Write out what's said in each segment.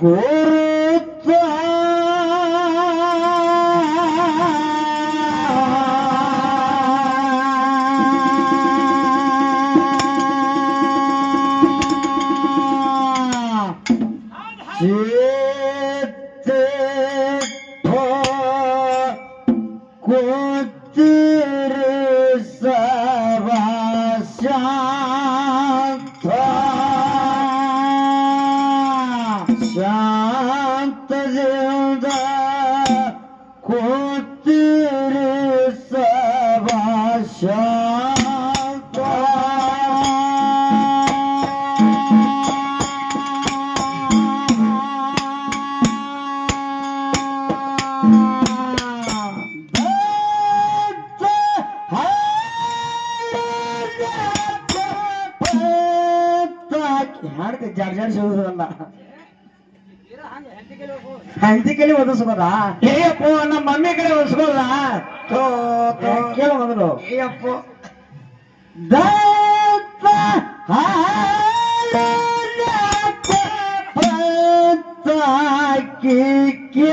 থাকুন ಹಾಡ್ತಿ ಜಾಡ್ ಜಾಡ್ ಸಿಗುವುದಲ್ಲ ಹೆಂಡತಿ ಕಲಿ ಒದಿಸ್ಬೋದ ಏಯಪ್ಪ ನಮ್ಮ ಮಮ್ಮಿ ಕಡೆ ಒದಿಸ್ಬೋದ ಕೇಳ ಮೊದಲು. ಏಯಪ್ಪ. ದತ್ತ ಹಾಕಿ ಕೇ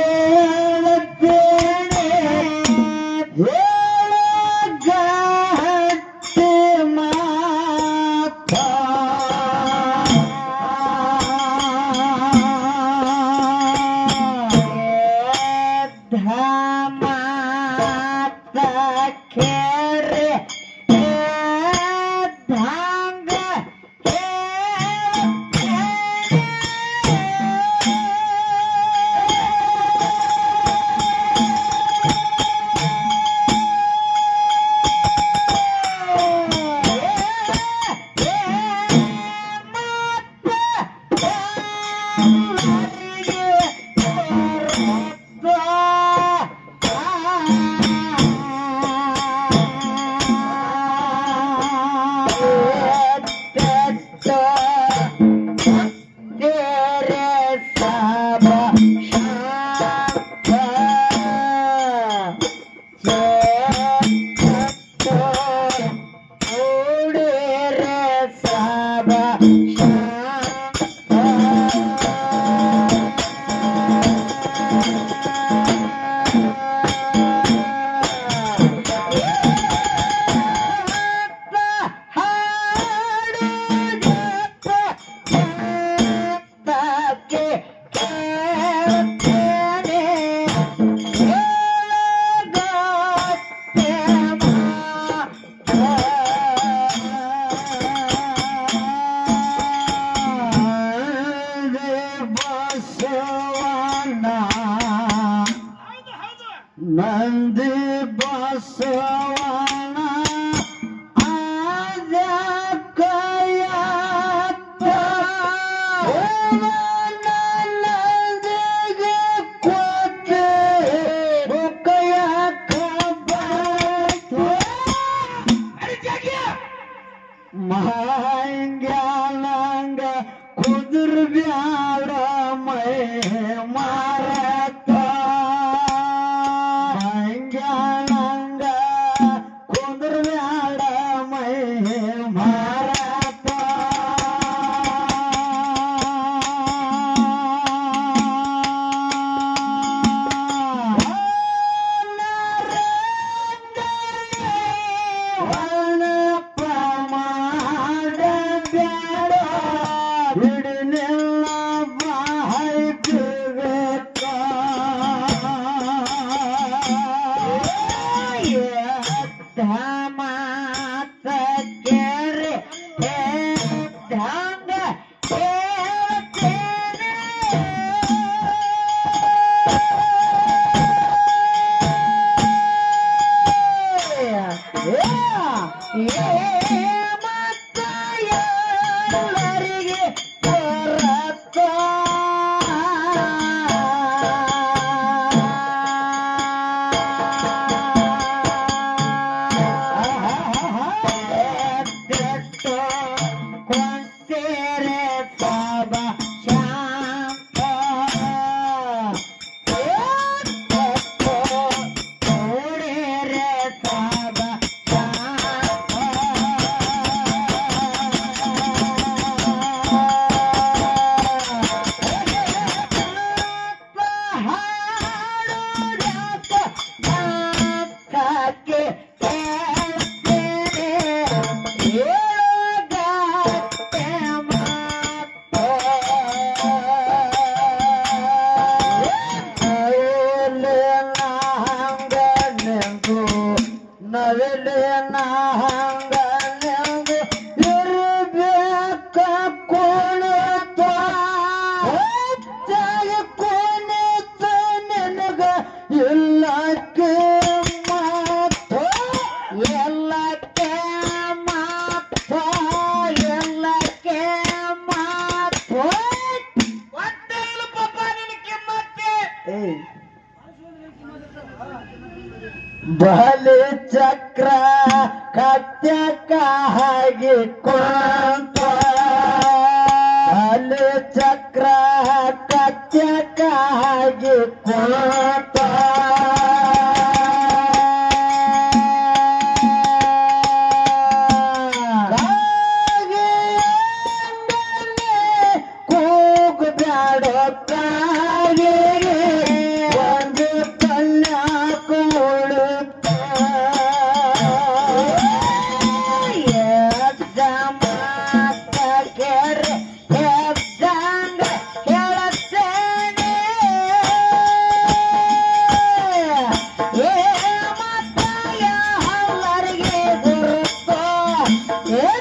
Bad.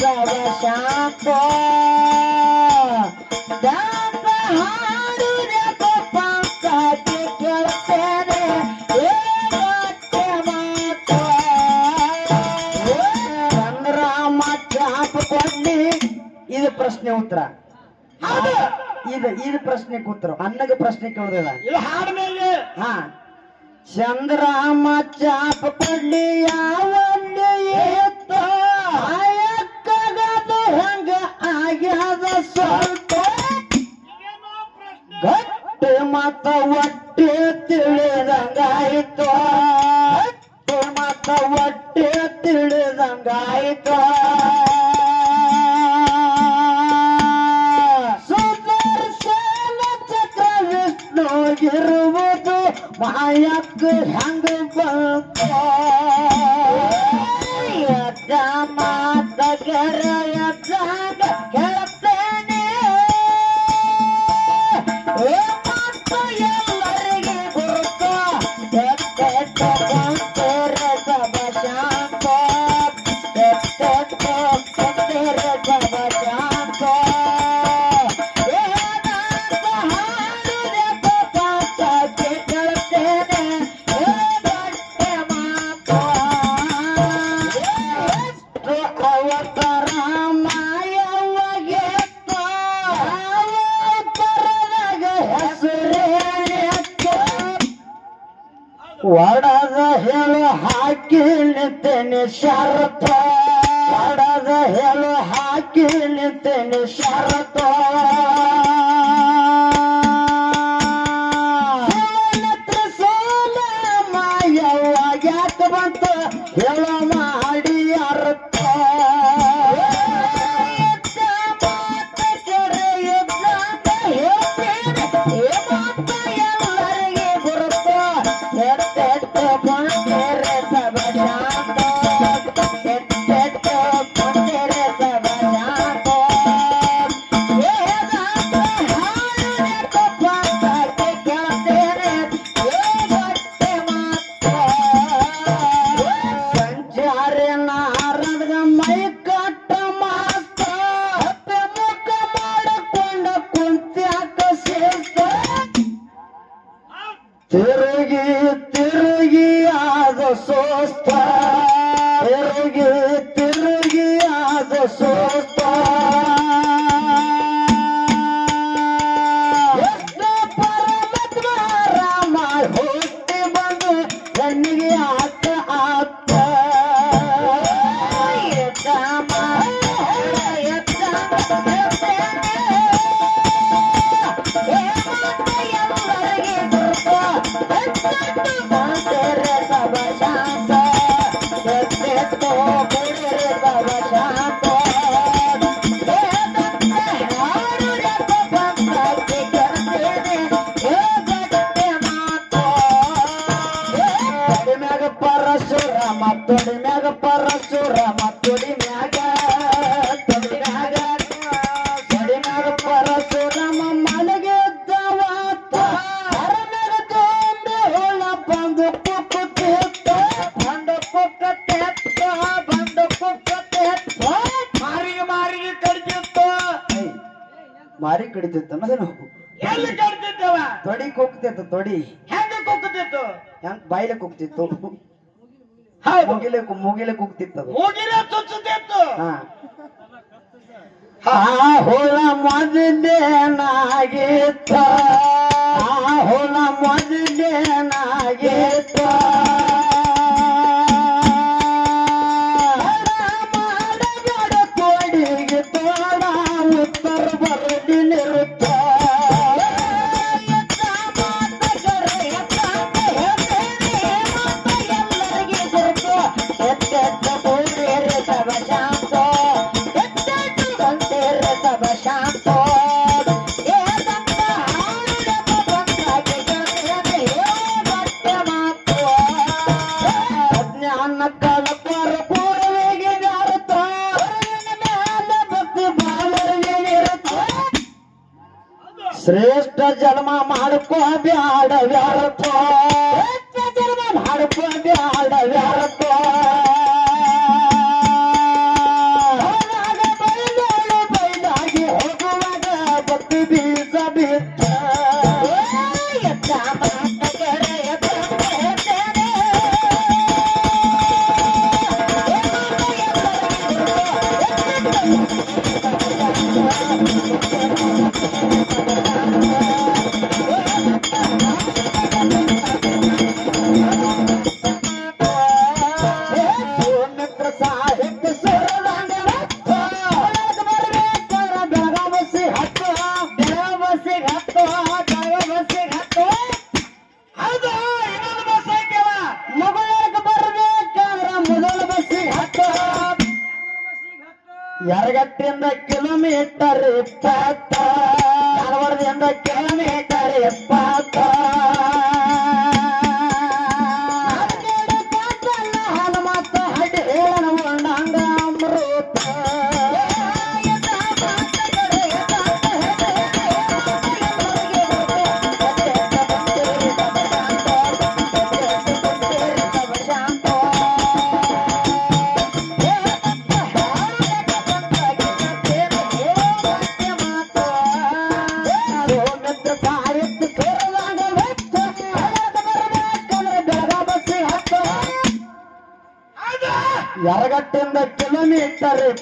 ಬರ ಶಾಪ ದಾಪ ಹಾಡುರ ಪಂಕಜ ಕೇಳ್ತೇನೆ ಏ ಮತ್ತೆ ಮಾತ ಸಂಗ್ರಾಮ ಚಾಪ ಕೊಡ್ಲಿ ಇದು ಪ್ರಶ್ನೆ ಉತ್ತರ. ಇದು ಇದು ಪ್ರಶ್ನೆ ಉತ್ತರ. ಅನ್ನಗೆ ಪ್ರಶ್ನೆ ಕೇಳುದಿಲ್ಲ ಇದು ಹಾಡ ಮೇಲೆ. ಹಾ. ಚಂದ್ರಾಮ ಚಾಪ ಕೊಡ್ಲಿ ಯಾವ ಮತ ಒಟ್ಟೆ ತಿಳಿದಂಗಾಯಿತು ಮತ ಒಟ್ಟೆ ತಿಳಿದಂಗಾಯಿತು ಸುದರ್ಶನ ಚಕ್ರ ವಿಷ್ಣು ಇರುವುದು ಮಾಯಕ್ಕ ಹೆಂಗ ಬಂತ ಮಾತಗರ ಒಡದ ಹೆಲು ಹಾಕಿ ನಿಂತೇನೆ ಶರತ. ಒಡದ ಹೆಲು ಹಾಕಿ ನಿಂತೇನೆ ಶರತ ಸಾಲ ಮಾಯವ್ವ ಯಾಕೆ ಬಂತ. ಹೇಳೋಣ ಕುಕ್ತಿತ್ತವ ತೊಡಿ ಕುಕ್ತಿತ್ತು ತೊಡಿ. ಹೆಂಗ ಕುಕ್ತಿತ್ತು ಹೆಂಗ್ ಬಾಯಿಲೆ ಕುಕ್ತಿತ್ತು ಹೌದು. ಮುಗಿಲೆ ಮುಗಿಲೆ ಕುಕ್ತಿತ್ತು ಮುಗಿಲೆ ಚುಚ್ಚುತ್ತಿತ್ತು. ಹೋಳ ಮೊದಲೇನಾಗಿತ್ತ ಹೋಳ ಮೊದಲೇನಾಗಿತ್ತ ಶ್ರೇಷ್ಠ ಜನ್ಮ ಮಾಡ್ಕೋ ಬ್ಯಾಡ ಬ್ಯಾರಪ್ಪ ಶ್ರೇಷ್ಠ ಜನ್ಮ ಮಾಡ್ಕೋ ಬ್ಯಾಡ ಬ್ಯಾರಪ್ಪ ಎತ್ತಿಂದ ಕಿಲೋಮೀಟರ್ ಇಪ್ಪತ್ತ ನಲವತ್ತರಿಂದ ಕಿಲೋಮೀಟರ್ ಇಪ್ಪತ್ತ Barre